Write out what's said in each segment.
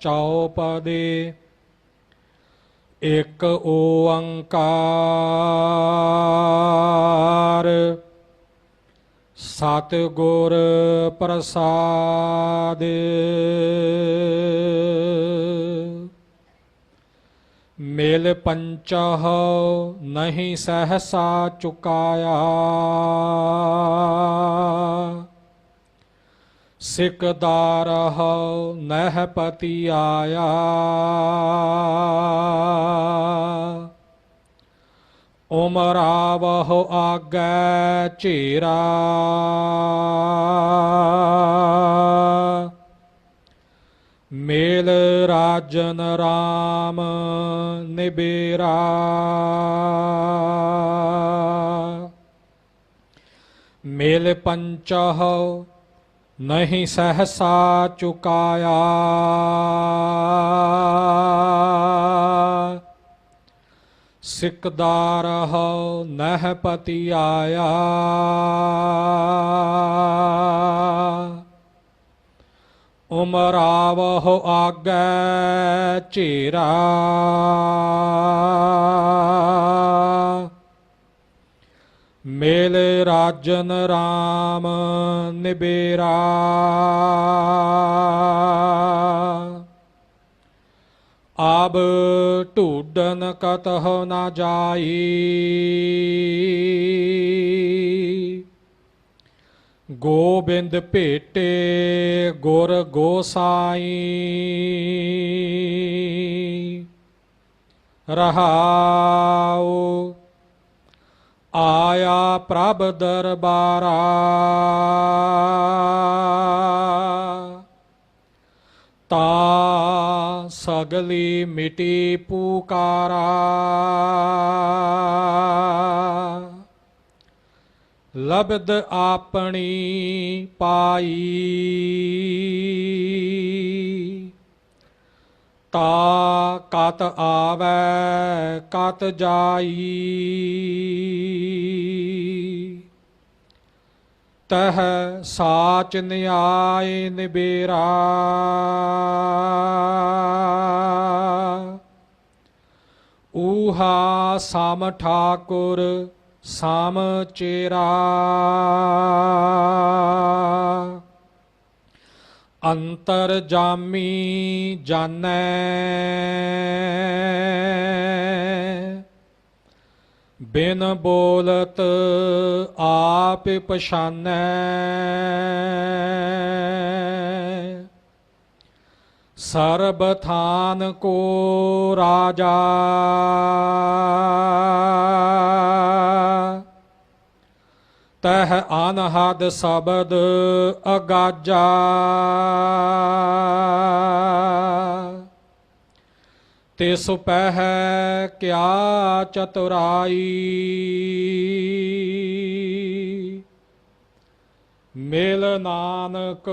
ਚੌਪਦੇ ਇਕ ਓੰਕਾਰ। ਸਤ ਗੁਰ ਪ੍ਰਸਾਦ। ਮੇਲ ਪੰਚਹ ਨਹੀਂ ਸਹਸਾ ਚੁਕਾਇਆ। ਸਿਕਦਾਰਹ ਨਹਿ ਪਤੀ ਆਇਆ ਉਮਰਾਵਹ ਆਗੈ ਝੇਰਾ ਮੇਲ ਰਾਜਨ ਰਾਮ ਨਿਬੇਰਾ ਮੇਲ ਪੰਚਹ ਨਹੀਂ ਸਹਸਾ ਚੁਕਾਇਆ ਸਿਕਦਾਰਹ ਨਹਿ ਪਤੀ ਆਇਆ ਉਮਰਾਵਹ ਆਗੈ ਝੇਰਾ ਮੇਲ ਰਾਜਨ ਰਾਮ ਨਿਬੇਰਾ। ਆਬ ਢੂਡਨ ਕਤਹ ਨਾ ਜਾਈ। ਗੋਬਿੰਦ ਭੇਟੇ ਗੁਰ ਗੋਸਾਈ। ਰਹਾਉ ਆਇਆ ਪ੍ਰਭ ਦਰਬਾਰਾ। ਤਾ ਸਗਲੀ ਮਿਟੀ ਪੁਕਾਰਾ। ਲਬਦ ਆਪਣੀ ਪਾਈ। ਤਾ ਕਤ ਆਵੈ, ਕਤ ਜਾਈ। ਤਹ ਸਾਚ ਨਿਆਇ ਨਿਬੇਰਾ। ਊਹਾ ਸਾਮ ਠਾਕੁਰ ਸਾਮ ਚੇਰਾ। ਅੰਤਰ ਜਾਮੀ ਜਾਣੈ। ਬਿਨ ਬੋਲਤ ਆਪ ਪਛਾਨੈ। ਸਰਬ ਥਾਨ ਕੋ ਰਾਜਾ। ਤਹ ਅਨਹਦ ਸ਼ਬਦ ਅਗਾਜਾ। ਤਿਸ ਪਹਿ ਕਿਆ ਚਤੁਰਾਈ। ਮੇਲ ਨਾਨਕ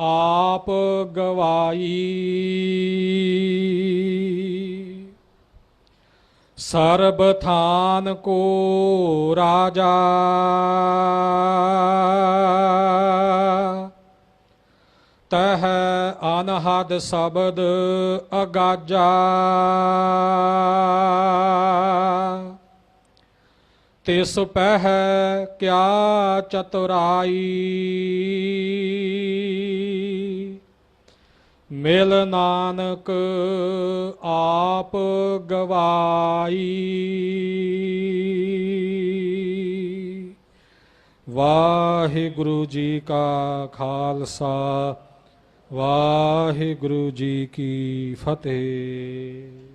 ਆਪ ਗਵਾਈ। ਸਰਬ ਥਾਨ ਕੋ ਰਾਜਾ। ਤਹ ਅਨਹਦ ਸ਼ਬਦ ਅਗਾਜਾ। ਤਿਸ ਪਹਿ ਕਿਆ ਚਤੁਰਾਈ। ਮਿਲ ਨਾਨਕ ਆਪ ਗਵਾਈ। ਵਾਹਿਗੁਰੂ ਜੀ ਕਾ ਖਾਲਸਾ। ਵਾਹਿਗੁਰੂ ਜੀ ਕੀ ਫਤਿਹ।